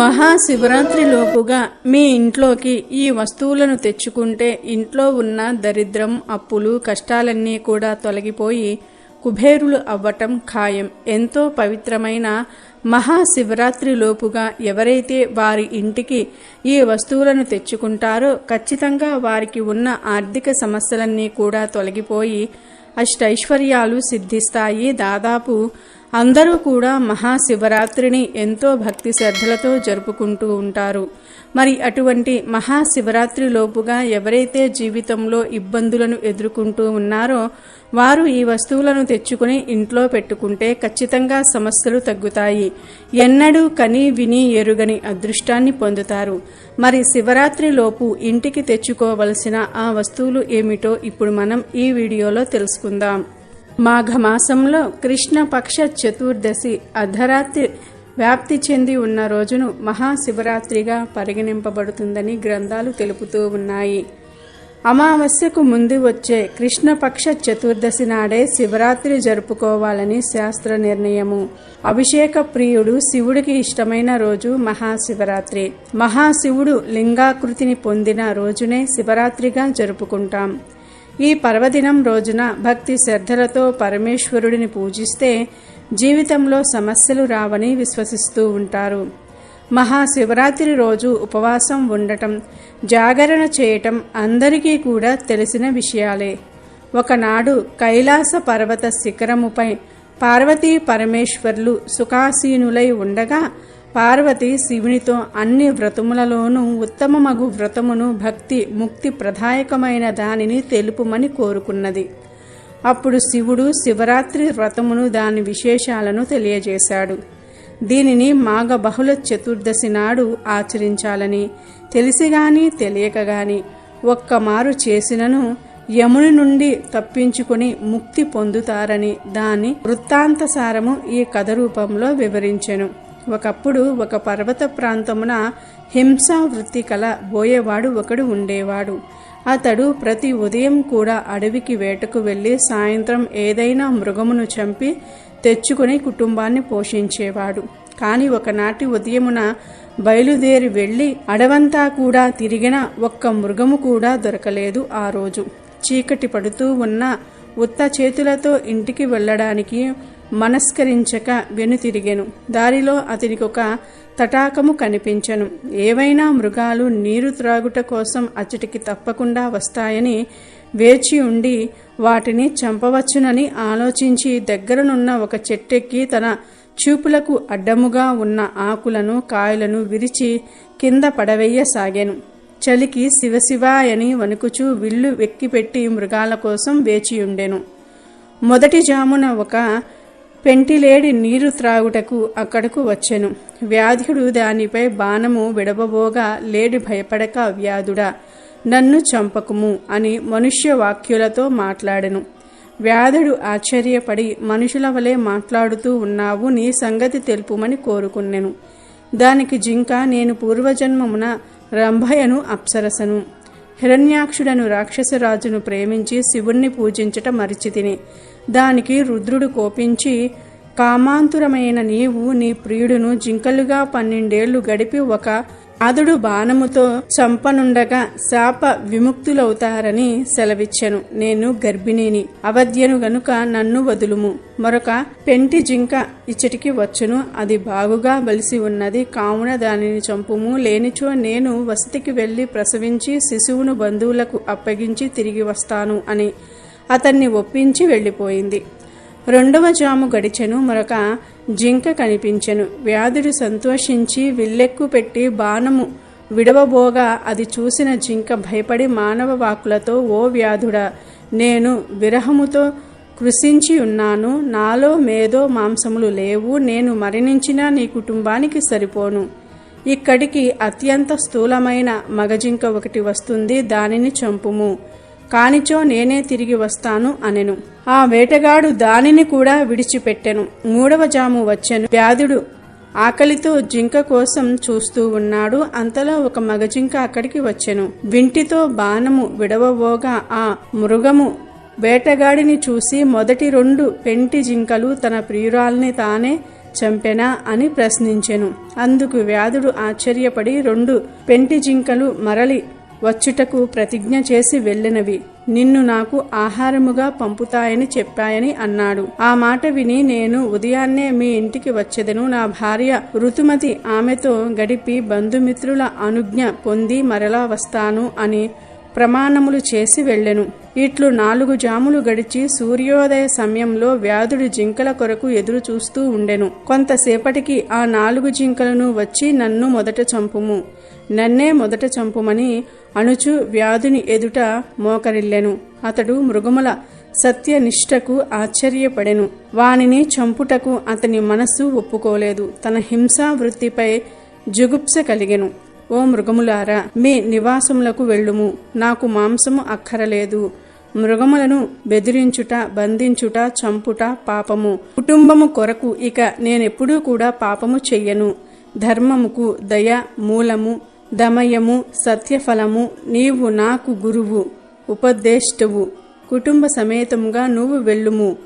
మహాశివరాత్రి లోపుగా మీ ఇంట్లోకి ఈ వస్తువులను తెచ్చుకుంటే ఇంట్లో ఉన్న దరిద్రం అప్పులు కష్టాలన్నీ కూడా తొలగిపోయి కుబేరులు అవ్వటం ఖాయం. ఎంతో పవిత్రమైన మహాశివరాత్రి లోపుగా ఎవరైతే వారి ఇంటికి ఈ వస్తువులను తెచ్చుకుంటారో ఖచ్చితంగా వారికి ఉన్న ఆర్థిక సమస్యలన్నీ కూడా తొలగిపోయి అష్టైశ్వర్యాలు సిద్ధిస్తాయి. దాదాపు అందరూ కూడా మహాశివరాత్రిని ఎంతో భక్తి శ్రద్ధలతో జరుపుకుంటూ ఉంటారు. మరి అటువంటి మహాశివరాత్రి లోపుగా ఎవరైతే జీవితంలో ఇబ్బందులను ఎదుర్కొంటూ ఉన్నారో వారు ఈ వస్తువులను తెచ్చుకుని ఇంట్లో పెట్టుకుంటే ఖచ్చితంగా సమస్యలు తగ్గుతాయి. ఎన్నడూ కని విని ఎరుగని అదృష్టాన్ని పొందుతారు. మరి శివరాత్రి లోపు ఇంటికి తెచ్చుకోవలసిన ఆ వస్తువులు ఏమిటో ఇప్పుడు మనం ఈ వీడియోలో తెలుసుకుందాం. మాఘమాసంలో కృష్ణపక్ష చతుర్దశి అర్ధరాత్రి వ్యాప్తి చెంది ఉన్న రోజును మహాశివరాత్రిగా పరిగణింపబడుతుందని గ్రంథాలు తెలుపుతూ ఉన్నాయి. అమావాస్యకు ముందు వచ్చే కృష్ణపక్ష చతుర్దశి నాడే శివరాత్రి జరుపుకోవాలని శాస్త్ర నిర్ణయము. అభిషేక ప్రియుడు శివుడికి ఇష్టమైన రోజు మహాశివరాత్రి. మహాశివుడు లింగాకృతిని పొందిన రోజునే శివరాత్రిగా జరుపుకుంటాం. ఈ పర్వదినం రోజున భక్తి శ్రద్ధలతో పరమేశ్వరుడిని పూజిస్తే జీవితంలో సమస్యలు రావని విశ్వసిస్తూ ఉంటారు. మహాశివరాత్రి రోజు ఉపవాసం ఉండటం జాగరణ చేయటం అందరికీ కూడా తెలిసిన విషయాలే. ఒకనాడు కైలాస పర్వత శిఖరముపై పార్వతీ పరమేశ్వర్లు సుఖాసీనులై ఉండగా పార్వతి శివునితో అన్ని వ్రతములలోనూ ఉత్తమమగు వ్రతమును భక్తి ముక్తి ప్రదాయకమైన దానిని తెలుపుమని కోరుకున్నది. అప్పుడు శివుడు శివరాత్రి వ్రతమును దాని విశేషాలను తెలియజేశాడు. దీనిని మాఘ బహుళ చతుర్దశి నాడు ఆచరించాలని తెలిసిగాని తెలియకగాని ఒక్కమారు చేసినను యముని నుండి తప్పించుకుని ముక్తి పొందుతారని దాని వృత్తాంతసారము ఈ కథ రూపంలో వివరించెను. ఒకప్పుడు ఒక పర్వత ప్రాంతమున హింసా వృత్తి కల బోయేవాడు ఒకడు ఉండేవాడు. అతడు ప్రతి ఉదయం కూడా అడవికి వేటకు వెళ్ళి సాయంత్రం ఏదైనా మృగమును చంపి తెచ్చుకుని కుటుంబాన్ని పోషించేవాడు. కాని ఒకనాటి ఉదయమున బయలుదేరి వెళ్ళి అడవంతా కూడా తిరిగిన ఒక్క మృగము కూడా దొరకలేదు ఆ రోజు. చీకటి పడుతూ ఉన్న ఉత్త చేతులతో ఇంటికి వెళ్ళడానికి మనస్కరించక వెనుతిరిగెను. దారిలో అతనికొక తటాకము కనిపించెను. ఏవైనా మృగాలు నీరు త్రాగుట కోసం అచ్చటికి తప్పకుండా వస్తాయని వేచి ఉండి వాటిని చంపవచ్చునని ఆలోచించి దగ్గరనున్న ఒక చెట్టెక్కి తన చూపులకు అడ్డముగా ఉన్న ఆకులను కాయలను విరిచి కింద పడవేయసాగాను. చలికి శివశివాయని వణుకుచూ విల్లు వెక్కిపెట్టి మృగాల కోసం వేచియుండెను మొదటి జామున ఒక పెంటిలేడి నీరు త్రాగుటకు అక్కడకు వచ్చెను. వ్యాధుడు దానిపై బాణము విడవబోగా లేడి భయపడక వ్యాధుడా నన్ను చంపకుము అని మనుష్య వాక్యులతో మాట్లాడెను. వ్యాధుడు ఆశ్చర్యపడి మనుషుల వలె మాట్లాడుతూ ఉన్నావు నీ సంగతి తెలుపుమని కోరుకున్నెను. దానికి జింక నేను పూర్వజన్మమున రంభయను అప్సరసను. హిరణ్యాక్షుడను రాక్షసరాజును ప్రేమించి శివుణ్ణి పూజించట మరిచితిని. దానికి రుద్రుడు కోపించి కామాంతురమైన నీవు నీ ప్రియుడును జింకలుగా పన్నెండేళ్ళు గడిపి ఒక అదుడు బాణముతో చంపనుండగా శాప విముక్తులవుతారని సెలవిచ్చెను. నేను గర్భిణిని. అవధ్యను గనుక నన్ను వదులుము. మరొక పెంటి జింక ఇచ్చటికి వచ్చును. అది బాగుగా బలిసి ఉన్నది. కావున దానిని చంపుము. లేనిచో నేను వసతికి వెళ్ళి ప్రసవించి శిశువును బంధువులకు అప్పగించి తిరిగి వస్తాను అని అతన్ని ఒప్పించి వెళ్ళిపోయింది. రెండవ జాము గడిచెను మరొక జింక కనిపించెను. వ్యాధుడు సంతోషించి విల్లెక్కు పెట్టి బాణము విడవబోగా అది చూసిన జింక భయపడి మానవ వాకులతో ఓ వ్యాధుడా నేను విరహముతో కృషించి ఉన్నాను. నాలో మేధో మాంసములు లేవు. నేను మరణించినా నీ కుటుంబానికి సరిపోను. ఇక్కడికి అత్యంత స్థూలమైన మగజింక ఒకటి వస్తుంది. దానిని చంపుము. కానిచో నేనే తిరిగి వస్తాను అనెను. ఆ వేటగాడు దానిని కూడా విడిచిపెట్టెను. మూడవ జాము వచ్చెను. వ్యాధుడు ఆకలితో జింక కోసం చూస్తూ ఉన్నాడు. అంతలో ఒక మగజింక అక్కడికి వచ్చెను. వింటితో బాణము విడవబోగా ఆ మృగము వేటగాడిని చూసి మొదటి రెండు పెంటి జింకలు తన ప్రియురాల్ని తానే చంపెనా అని ప్రశ్నించెను. అందుకు వ్యాధుడు ఆశ్చర్యపడి రెండు పెంటి జింకలు మరలి వచ్చుటకు ప్రతిజ్ఞ చేసి వెళ్ళినవి. నిన్ను నాకు ఆహారముగా పంపుతాయని చెప్పాయని అన్నాడు. ఆ మాట విని నేను ఉదయాన్నే మీ ఇంటికి వచ్చేదను. నా భార్య ఋతుమతి ఆమెతో గడిపి బంధుమిత్రుల అనుజ్ఞ పొంది మరలా వస్తాను అని ప్రమాణములు చేసి వెళ్ళెను. ఇట్లు నాలుగు జాములు గడిచి సూర్యోదయ సమయంలో వ్యాధుడు జింకల కొరకు ఎదురు చూస్తూ ఉండెను. కొంతసేపటికి ఆ నాలుగు జింకలను వచ్చి నన్ను మొదట చంపుము. నన్నే మొదట చంపుమని అణుచు వ్యాధుని ఎదుట మోకరిల్లెను. అతడు మృగముల సత్యనిష్టకు ఆశ్చర్యపడెను. వానిని చంపుటకు అతని మనస్సు ఒప్పుకోలేదు. తన హింసా వృత్తిపై జుగుప్స కలిగెను. ఓ మృగములారా మీ నివాసములకు వెళ్ళుము. నాకు మాంసము అక్కరలేదు. మృగములను బెదిరించుట బంధించుట చంపుట పాపము. కుటుంబము కొరకు ఇక నేనెప్పుడూ కూడా పాపము చెయ్యను. ధర్మముకు దయ మూలము దమయము సత్యఫలము నీవు నాకు గురువు ఉపదేష్టవు. కుటుంబ సమేతముగా నువ్వు వెళ్ళుము.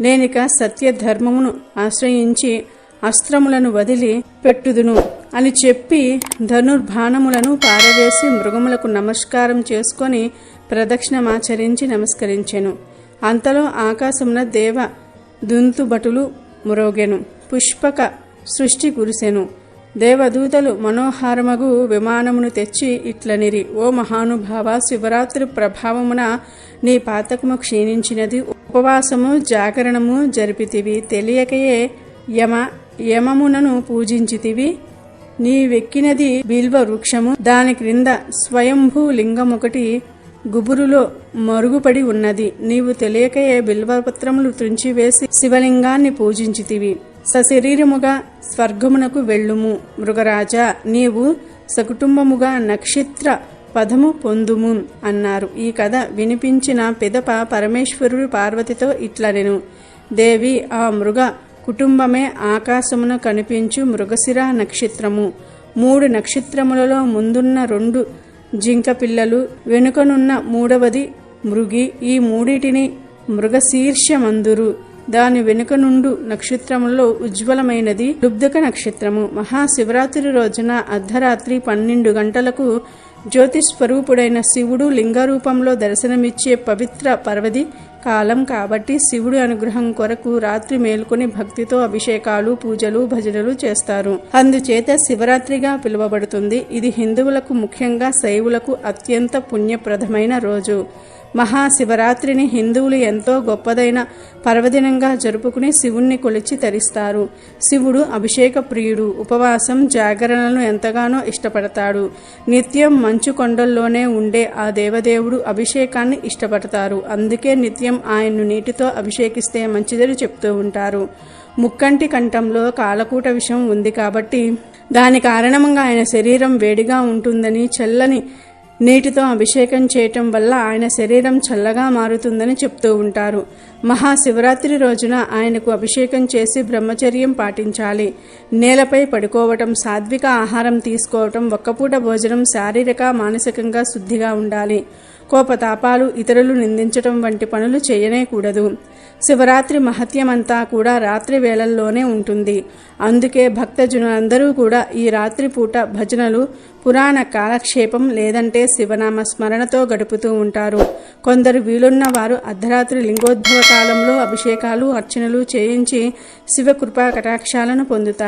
నేనిక సత్యధర్మమును ఆశ్రయించి అస్త్రములను వదిలి పెట్టుదును అని చెప్పి ధనుర్బాణములను పారవేసి మృగములకు నమస్కారం చేసుకొని ప్రదక్షిణమాచరించి నమస్కరించెను. అంతలో ఆకాశమున దేవ దుంతుబటులు మురోగెను. పుష్పక సృష్టి కురిసెను. దేవదూతలు మనోహారమగు విమానమును తెచ్చి ఇట్లనిరి. ఓ మహానుభావ శివరాత్రి ప్రభావమున నీ పాతకము క్షీణించినది. ఉపవాసము జాగరణము జరిపితివి. తెలియకయే యమ యమమునను పూజించితివి. నీ వెక్కినది బిల్వ వృక్షము. దాని క్రింద స్వయంభూ లింగమొకటి గుబురులో మరుగుపడి ఉన్నది. నీవు తెలియకయే బిల్వపత్రములు త్రుంచివేసి శివలింగాన్ని పూజించితివి. సశరీరముగా స్వర్గమునకు వెళ్ళుము. మృగరాజా నీవు సకుటుంబముగా నక్షత్ర పదము పొందుము అన్నారు. ఈ కథ వినిపించిన పిదప పరమేశ్వరుడు పార్వతితో ఇట్లనెను. దేవి ఆ మృగ కుటుంబమే ఆకాశమున కనిపించు మృగశిర నక్షత్రము. మూడు నక్షత్రములలో ముందున్న రెండు జింక పిల్లలు వెనుకనున్న మూడవది మృగి. ఈ మూడిటిని మృగశీర్షమందురు. దాని వెనుక నుండు నక్షత్రములో ఉజ్వలమైనది లుబ్ధక నక్షత్రము. మహాశివరాత్రి రోజున అర్ధరాత్రి పన్నెండు గంటలకు జ్యోతిస్వరూపుడైన శివుడు లింగరూపంలో దర్శనమిచ్చే పవిత్ర పర్వది కాలం కాబట్టి శివుడి అనుగ్రహం కొరకు రాత్రి మేల్కొని భక్తితో అభిషేకాలు పూజలు భజనలు చేస్తారు. అందుచేత శివరాత్రిగా పిలువబడుతుంది. ఇది హిందువులకు ముఖ్యంగా శైవులకు అత్యంత పుణ్యప్రదమైన రోజు. మహాశివరాత్రిని హిందువులు ఎంతో గొప్పదైన పర్వదినంగా జరుపుకుని శివుణ్ణి కొలిచి తరిస్తారు. శివుడు అభిషేక ప్రియుడు. ఉపవాసం జాగరణలను ఎంతగానో ఇష్టపడతాడు. నిత్యం మంచు కొండల్లోనే ఉండే ఆ దేవదేవుడు అభిషేకాన్ని ఇష్టపడతారు. అందుకే నిత్యం ఆయన్ను నీటితో అభిషేకిస్తే మంచిదని చెప్తూ ఉంటారు. ముక్కంటి కంఠంలో కాలకూట విషం ఉంది కాబట్టి దాని కారణంగా ఆయన శరీరం వేడిగా ఉంటుందని చల్లని నీటితో అభిషేకం చేయటం వల్ల ఆయన శరీరం చల్లగా మారుతుందని చెప్తూ ఉంటారు. మహాశివరాత్రి రోజున ఆయనకు అభిషేకం చేసి బ్రహ్మచర్యం పాటించాలి. నేలపై పడుకోవటం సాత్విక ఆహారం తీసుకోవటం ఒక్కపూట భోజనం శారీరక మానసికంగా శుద్ధిగా ఉండాలి. కోపతాపాలు ఇతరులు నిందించటం వంటి పనులు చేయనేకూడదు. శివరాత్రి మహత్యమంతా కూడా రాత్రి వేళల్లోనే ఉంటుంది. అందుకే భక్తజనులందరూ కూడా ఈ రాత్రి పూట భజనలు పురాణ కాలక్షేపం లేదంటే శివనామ స్మరణతో గడుపుతూ ఉంటారు. కొందరు వీలున్న వారు అర్ధరాత్రి లింగోద్భవ కాలంలో అభిషేకాలు అర్చనలు చేయించి శివ కృపా కటాక్షాలను పొందుతారు.